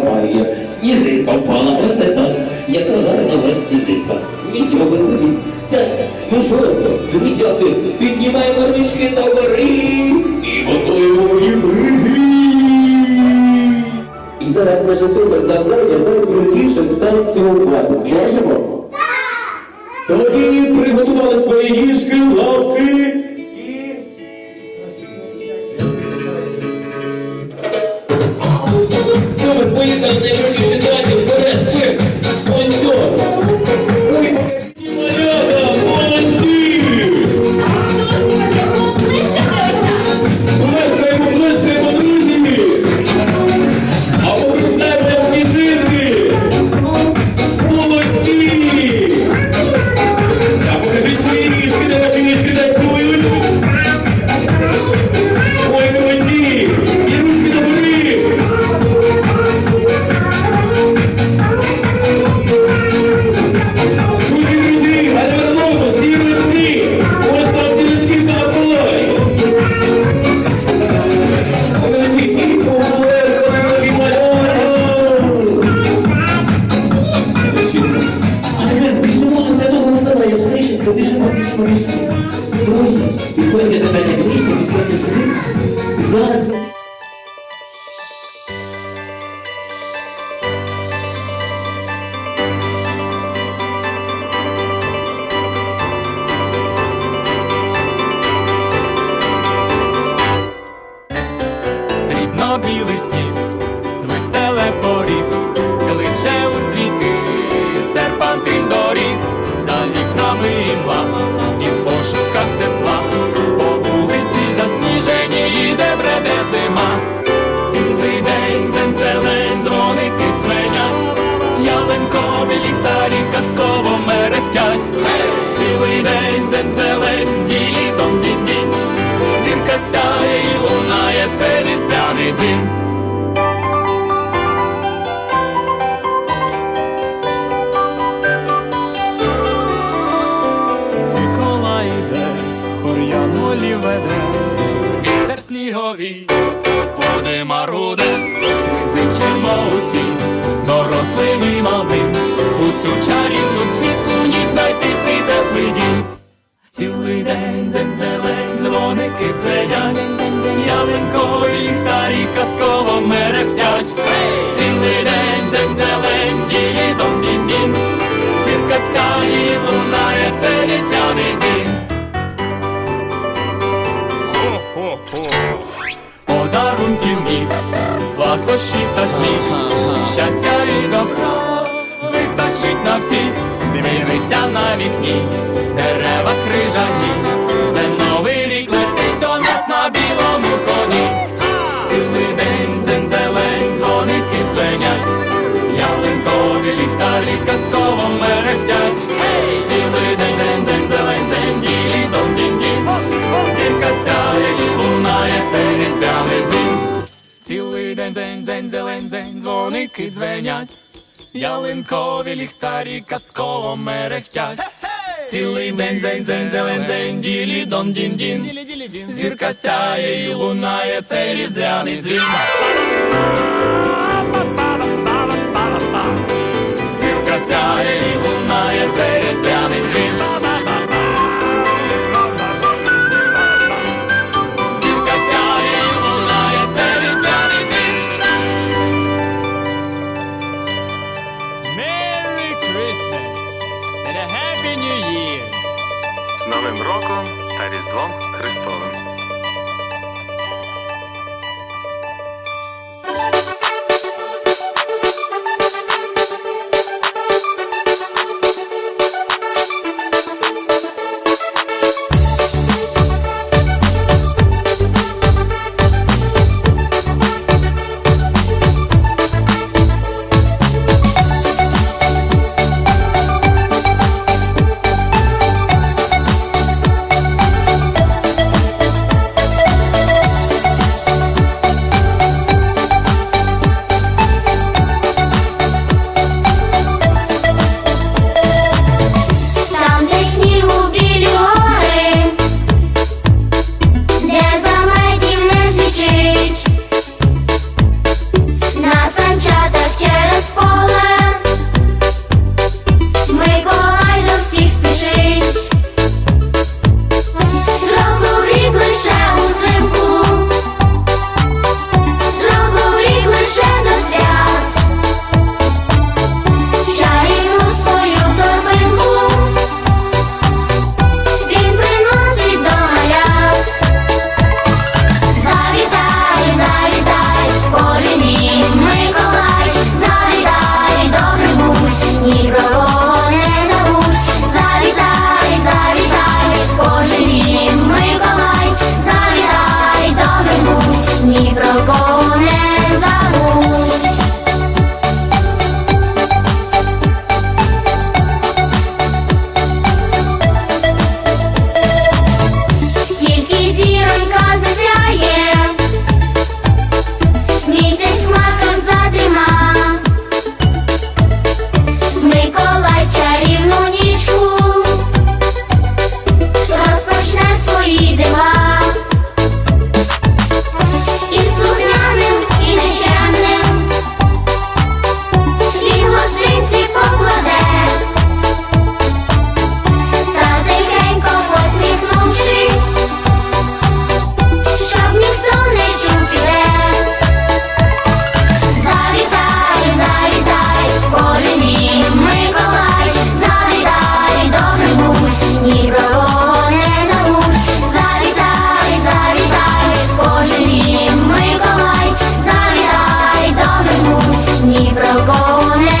Карабає. Сніжинка впала, оце так. Яка гарна у вас сніжинка. Нічого собі. Так, ну що, друзяки, піднімаємо ручки до гори і готуємо їх. І зараз наше супер завдання найкрутіше стане цілувати. Зможемо? Так! Тоді приготували свої ніжки лав. Срібно-білий сніг, вистеле поріг, кличе у світи, серпантин доріг, за вікнами імла, і в пошуках тепла, по вулиці засніжені йде бреде зима. Цілий день дзень-зелень, дзвоники дзвенять, ялинкові ліхтарі казково мерехтять. Цілий день дінь Зірка сяє і лунає, це різдвяний дзвін. Микола йде, хор'янолі веде, вітер сніговий, води маруде, ми зичимо усі, дорослим і малим, у цю чарівну Цілий день дзень-зелень, дзвоники дзвенять, ялинкові ліхтарі казково мерехтять. Цілий день дзень-зелень, ділі дом дін дін зірка сяє, лунає, це різдвяний день. Подарунків міг, ласощів та сміх, щастя і добра вистачить на всіх. Дивися на вікні, дерева крижані, це новий рік летить до нас на білому коні. Цілий день дзень-зелень, дзвоники дзвенять, ялинкові ліхтарі казково мерехтять. Цілий день дзень дзень зелень дзень ділі дом дінь дінь Зірка сяє і лунає, це різдвяний дзвін. Цілий день дзень дзень зелень дзень дзвоники дзвенять, ялинкові ліхтарі казково мерехтять. Цілий день дзень дзень зелень дзень ділі дон дін дін Зірка сяє і лунає, цей різдвяний дзвін. Зірка сяє і лунає, це різдвяний дзвін. Роком та Різдвом Христовим. О, не забудь. corazones.